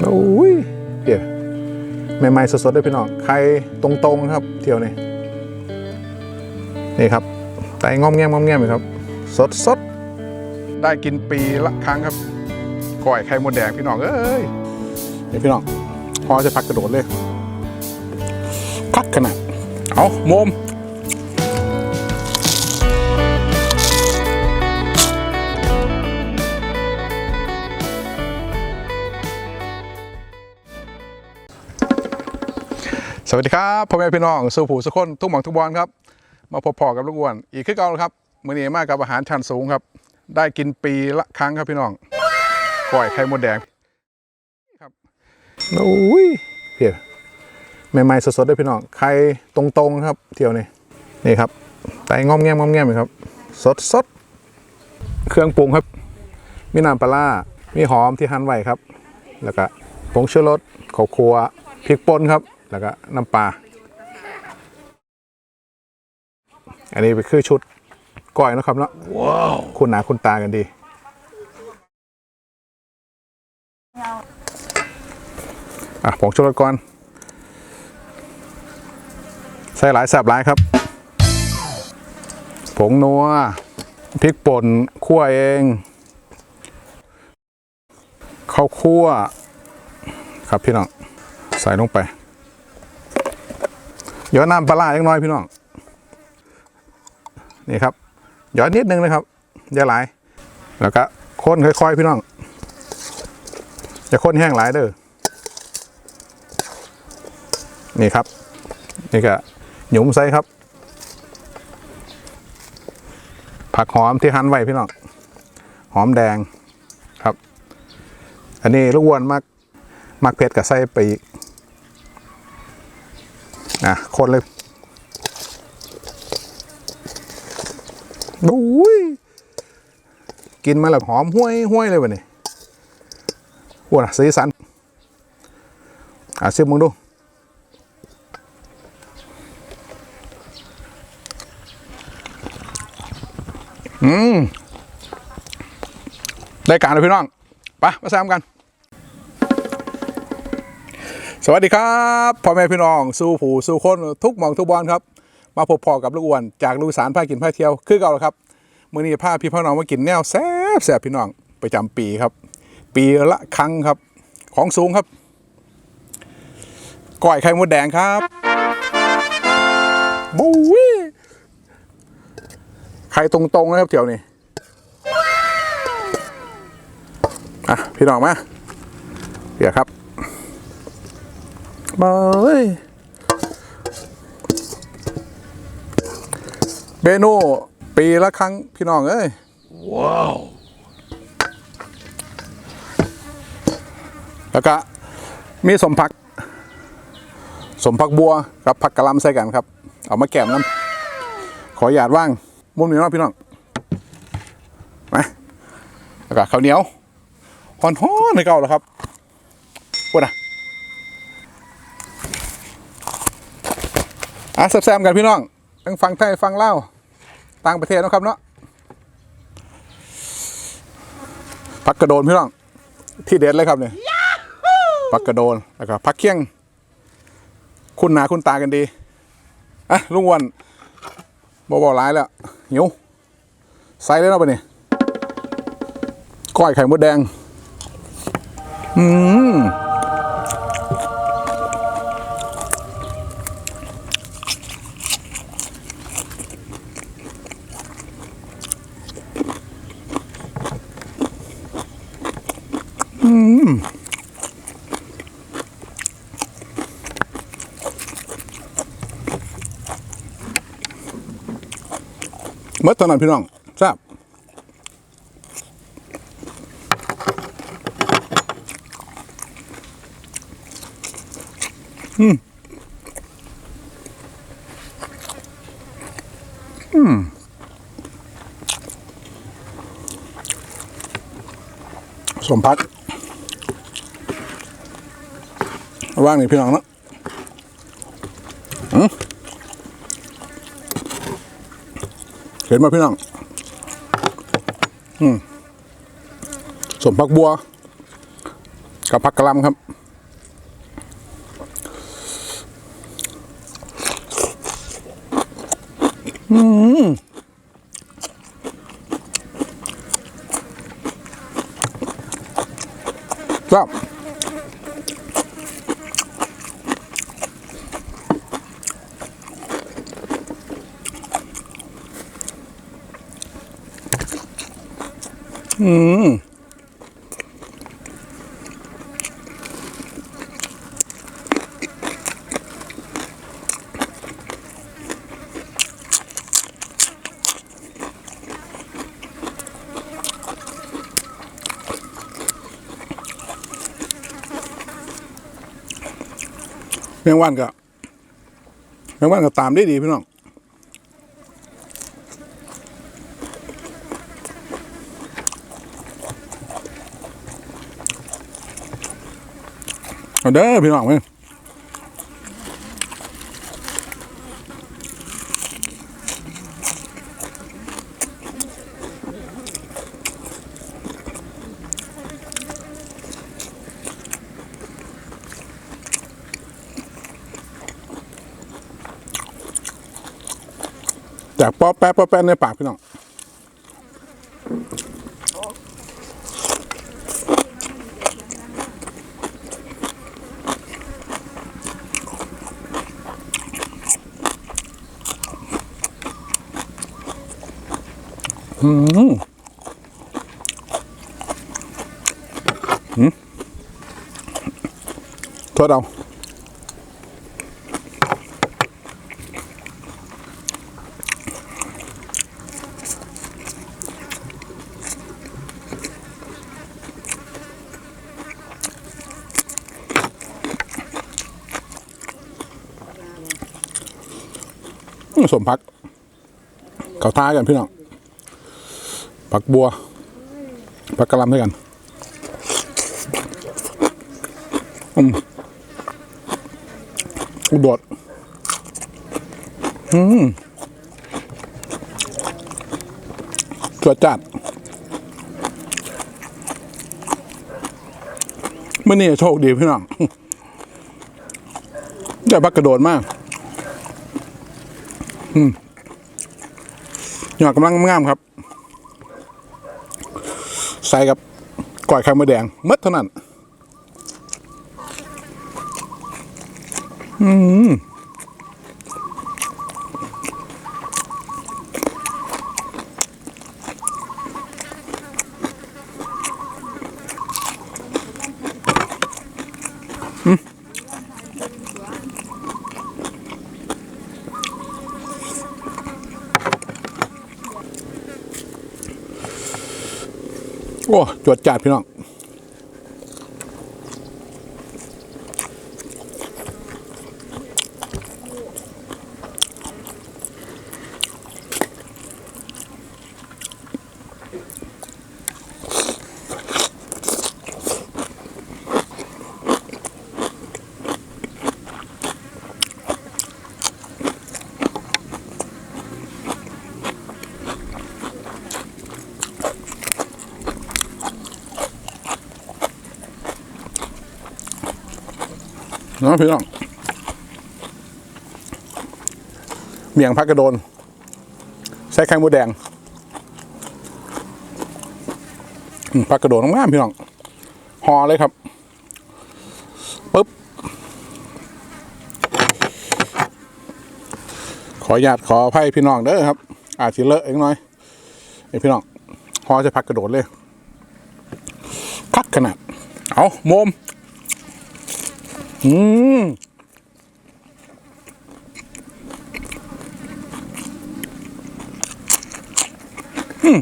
โอ้ยเดี๋ยวใหม่ๆสดๆเลยพี่น้องไข่ตรงๆครับเที่ยวนี่นี่ครับไตงอมแงมงอมแงมเลยครับ สดสดๆได้กินปีละครั้งครับก่อยไข่มดแดงพี่น้องเอ้ยนี่พี่น้องพอจะพักกระโดดเลยพักขนาดเอาโมม สวัสดีครับพ่อแม่พี่น้องสู่ผู้สุคนทุกหมองทุกบอลครับ มาพบพอกับลูกอ้วน อีกขึ้นเก่าแล้วครับมื้อนี้มากับอาหารชั้นสูงครับ ได้กินปีละครั้งครับพี่น้องก้อยไข่มดแดงครับโอ้ยเพียใหม่ๆสดๆเลยพี่น้องไข่ตรงๆครับ เที่ยวนี่นี่ครับไตงอมแงมงอมแงมเลยครับ สดสดๆเครื่องปรุงครับ มีน้ำปลาร้ามีหอมที่หั่นไว้ครับ แล้วก็ผงชูรสข้าวคั่วพริกป่นครับ แล้วก็น้ำปลา อันนี้เป็นคือชุดก้อยนะครับเนาะว้าวคุณหนาคุณตากันดี อะผงชูรสก่อนใส่หลายแสบหลายครับ ผงนัวพริกป่นคั่วเองข้าวคั่วครับพี่น้อง ใส่ลงไป ย้อนน้ำปลาเล็กน้อยพี่น้องนี่ครับย้อนนิดนึงนะครับอย่าหลาย แล้วก็ค้นค่อยๆพี่น้องอย่าคนแห้งหลายเด้อนี่ครับ นี่ก็หยุมใส่ครับ ผักหอมที่หั่นไว้พี่น้องหอมแดงครับ อันนี้ลูกวนมากมักเผ็ดกับไส้ไปอีก อะคนเลยดูยกินมาแล้วหอมห้วยห้วยเลยวะนี่ว้าสีสัน อะซิมมึงดู อืมได้การเลยพี่น้อง ไปมาแซมกัน สวัสดีครับพ่อแม่พี่น้องสู้ผู้สู้คนทุกหมองทุกบอลครับ มาพบพอกับลูกอ้วนจากลูกสารพากินพาเที่ยวคือเก่าแล้วครับมื้อนี้พาพี่พ่อน้องมากินแนวแซ่บแซ่บพี่น้องประจำปีครับ ปีละครั้งครับ ของสูงครับก้อยไข่มดแดงครับบู๊ยไข่ตรงๆนะครับเที่ยวนี้อะพี่น้องมาเดี๋ยวครับ เอ้ยเมนูปีละครั้งพี่น้องเอ้ย ว้าว แล้วก็มีสมผัก สมผักบัวกับผักกะหล่ำใส่กันครับ เอามาแกมน้ำขอหยาดว่าง มุมนี้เนาะพี่น้องมาแล้วก็ข้าวเหนียวหอนๆในเก่าแล้วครับพูดนะ อะแซมๆกันพี่น้องทั้งฟังไทยฟังเล่าต่างประเทศนะครับเนาะพักกระโดนพี่น้อง ที่เด็ดเลยครับเนี่ยพักกระโดนแล้วก็พักเคียง คุณหนาคุณตากันดีอะลุงวันบอบอร้ายแล้วหิวใส่เลยเนาะปะเนี่ยก้อยไข่มดแดง อืม เมื่อตอนนั้นพี่น้องทราบอืม อืมสมพัก ว่างนี่พี่น้องเนาะเห็นไหมพี่น้องอืมสมพักบัว กับผักกะหล่ำครับครับ อืมแมงวันก็แมงวันก็ตามได้ดีพี่น้อง เอาเด้อพี่น้องเว้ยจากป๊อปแป๊บป๊อปแป๊บในปากพี่น้อง อืมอืมโทษเอาสมพัก เขาท้ายกันพี่น้อง ผักบัวผักกะหล่ำด้วยกันอืมอุดดอืมจวดจัดเมื่อนี้โชคดีพี่น้องได้พักกระโดดมากหยอดกำลังงามครับ ใส่กับก้อยไข่มดแดงหมดเท่านั้น อืม โอ้จวดจัดพี่น้อง เนะพี่น้องเมี่ยงพักกระโดน ใส่ไข่มดแดงพักกระโดนงามพี่น้องห่อเลยครับปึ๊บขออนุญาตขออภัยพี่น้องเด้อครับ อาจจะเลอะเองน้อยไอพี่น้องห่อจะพักกระโดดเลยคักขนาดเอาโมม อืมอื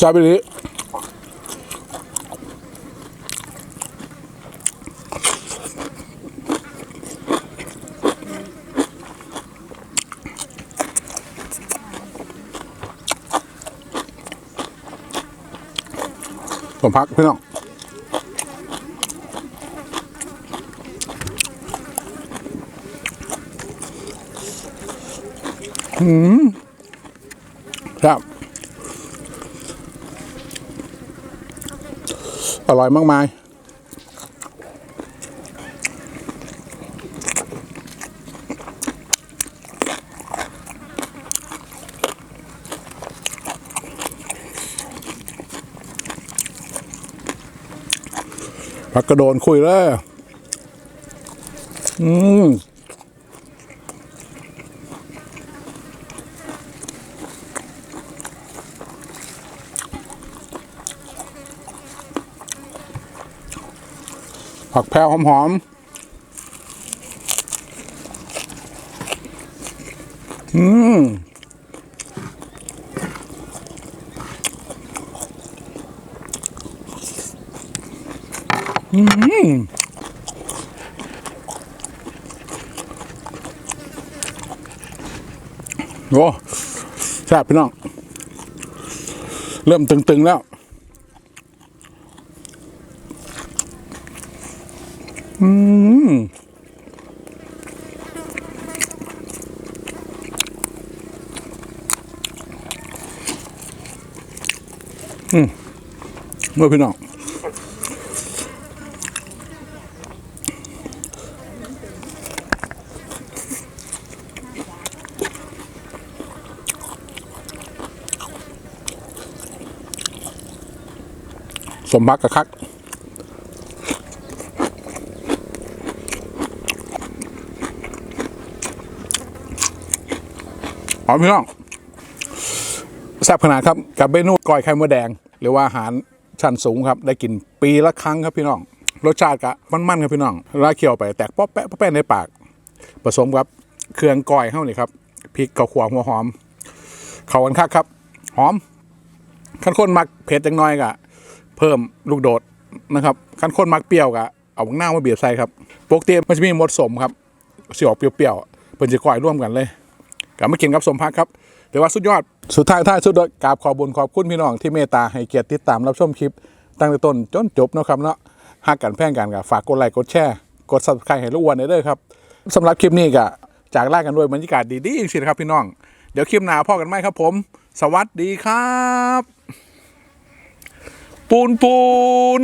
ซาบิลิผมพักพี่น้องอืมครับ อร่อยมากมาย พักกระโดนคุยเลยอืม ผักแพรวหอมๆอืมโอ้แซ่บพี่น้อง เริ่มตึง ๆ แล้ว อืมอืมเมื่อพี่น้องสมบักกะคัก หอพี่น้องแซ่บขนาดครับกับเมนูก้อยไข่มดแดง หรือว่าอาหารชั้นสูงครับ ได้กินปีละครั้งครับพี่น้อง รสชาติกะมันๆครับพี่น้องเวลาเคี่ยวไปแตกป๊อปแปะป๊อปแปะในปาก ผสมกับเครื่องก้อยเข้านี่ครับพริกกระขวหัวหอม เข้ากันคักครับ หอมขั้นข้นมักเผ็ดจังน้อยกะ เพิ่มลูกโดดนะครับขั้นข้นมักเปรี้ยวกะเอาหน้ามาเบียดใส่ครับปกติมันจะมีหมดสมครับสีออกเปรี้ยวๆเป็นจะก้อยร่วมกันเลย กลับมากินกับสมพักครับเดี๋ยวว่าสุดยอดสุดท้ายท้ายสุดยกราบขอบุญขอบคุณพี่น้องที่เมตตาให้เกียรติติดตามรับชมคลิป ตั้งแต่ต้นจนจบนะครับเนาะหากกันแพร่งกันกับฝากกดไลค์กดแชร์กด subscribe ให้ลูกวันเด้อครับสำหรับคลิปนี้ก็จากลากันด้วยบรรยากาศดีๆจริงๆครับพี่น้องเดี๋ยวคลิปหน้าพ่อกันไหมครับผม สวัสดีครับ ปูนปูน